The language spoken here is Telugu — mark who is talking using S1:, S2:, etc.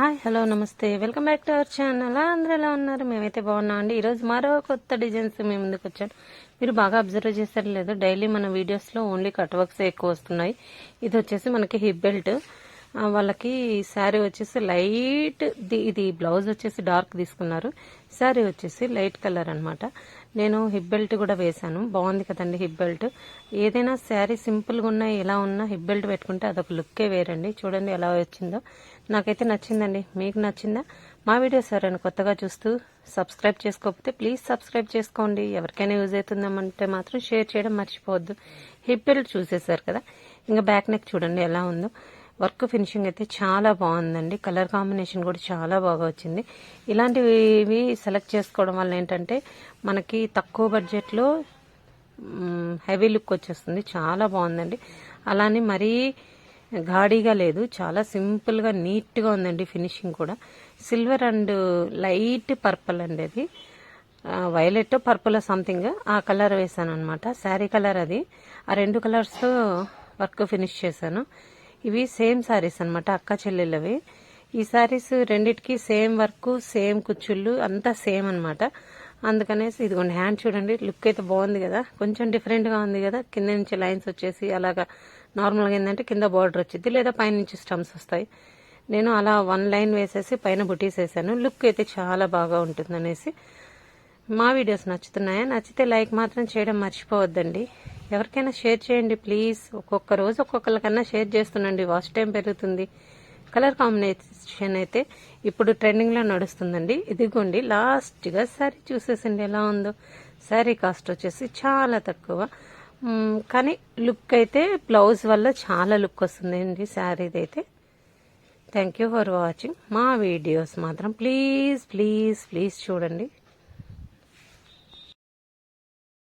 S1: హాయ్ హలో నమస్తే. Welcome back to our channel. అందరూ ఎలా ఉన్నారు? మేమైతే బాగున్నాం అండి ఈరోజు మరో కొత్త డిజైన్స్ మేము ముందుకు వచ్చాను. మీరు బాగా అబ్జర్వ్ చేశారు లేదు డైలీ మన వీడియోస్లో ఓన్లీ కట్ వర్క్స్ ఎక్కువ వస్తున్నాయి. ఇది వచ్చేసి మనకి హిప్ బెల్ట్. వాళ్ళకి శారీ వచ్చేసి లైట్ ఇది బ్లౌజ్ వచ్చేసి డార్క్ తీసుకున్నారు. శారీ వచ్చేసి లైట్ కలర్ అనమాట నేను హిప్ బెల్ట్ కూడా వేశాను. బాగుంది కదండి హిప్ బెల్ట్. ఏదైనా శారీ సింపుల్గా ఉన్నా ఎలా ఉన్నా హిప్ బెల్ట్ పెట్టుకుంటే అదొక లుక్కే వేరండి. చూడండి ఎలా వచ్చిందో. నాకైతే నచ్చిందండి. మీకు నచ్చిందా? మా వీడియోస్ ఎవరైనా కొత్తగా చూస్తూ సబ్స్క్రైబ్ చేసుకోకపోతే ప్లీజ్ సబ్స్క్రైబ్ చేసుకోండి. ఎవరికైనా యూజ్ అవుతుందామంటే మాత్రం షేర్ చేయడం మర్చిపోవద్దు. హిప్ బెల్ట్ చూసేసారు కదా. ఇంకా బ్యాక్ నెక్ చూడండి ఎలా ఉందో. వర్క్ ఫినిషింగ్ అయితే చాలా బాగుందండి. కలర్ కాంబినేషన్ కూడా చాలా బాగా వచ్చింది. ఇలాంటివి సెలెక్ట్ చేసుకోవడం వల్ల ఏంటంటే మనకి తక్కువ బడ్జెట్లో హెవీ లుక్ వచ్చేస్తుంది. చాలా బాగుందండి. అలానే మరీ గాడిగా లేదు. చాలా సింపుల్గా నీట్గా ఉందండి ఫినిషింగ్ కూడా. సిల్వర్ అండ్ లైట్ పర్పుల్ అండి అది. Violet purple something. ఆ కలర్ వేసాను అనమాట శారీ కలర్ అది. ఆ రెండు కలర్స్తో వర్క్ ఫినిష్ చేశాను. ఇవి సేమ్ శారీస్ అనమాట అక్క చెల్లెళ్ళవి. ఈ శారీస్ రెండిటికి సేమ్ వర్క్ సేమ్ కుచ్చుళ్ళు అంతా సేమ్ అనమాట అందుకనేసి ఇదిగోండి హ్యాండ్ చూడండి లుక్ అయితే బాగుంది కదా. కొంచెం డిఫరెంట్గా ఉంది కదా. కింద నుంచి లైన్స్ వచ్చేసి అలాగా నార్మల్గా ఏంటంటే కింద బార్డర్ వచ్చింది లేదా పైనుంచి స్టమ్స్ వస్తాయి. నేను అలా వన్ లైన్ వేసేసి పైన బుటీస్ వేసాను. లుక్ అయితే చాలా బాగా ఉంటుంది అనేసి మా వీడియోస్ నచ్చుతున్నాయా? నచ్చితే లైక్ మాత్రం చేయడం మర్చిపోవద్దండి. ఎవరికైనా షేర్ చేయండి ప్లీజ్ ఒక్కొక్క రోజు ఒక్కొక్కరికన్నా షేర్ చేస్తుండండి. వాచ్ టైం పెరుగుతుంది. కలర్ కాంబినేషన్ అయితే ఇప్పుడు ట్రెండింగ్లో నడుస్తుందండి. ఇదిగోండి లాస్ట్గా శారీ చూసేసండి ఎలా ఉందో. శారీ కాస్ట్ వచ్చేసి చాలా తక్కువ. కానీ లుక్ అయితే బ్లౌజ్ వల్ల చాలా లుక్ వస్తుందండి శారీది అయితే థ్యాంక్ యూ ఫర్ వాచింగ్ మా వీడియోస్ మాత్రం ప్లీజ్ ప్లీజ్ ప్లీజ్ చూడండి.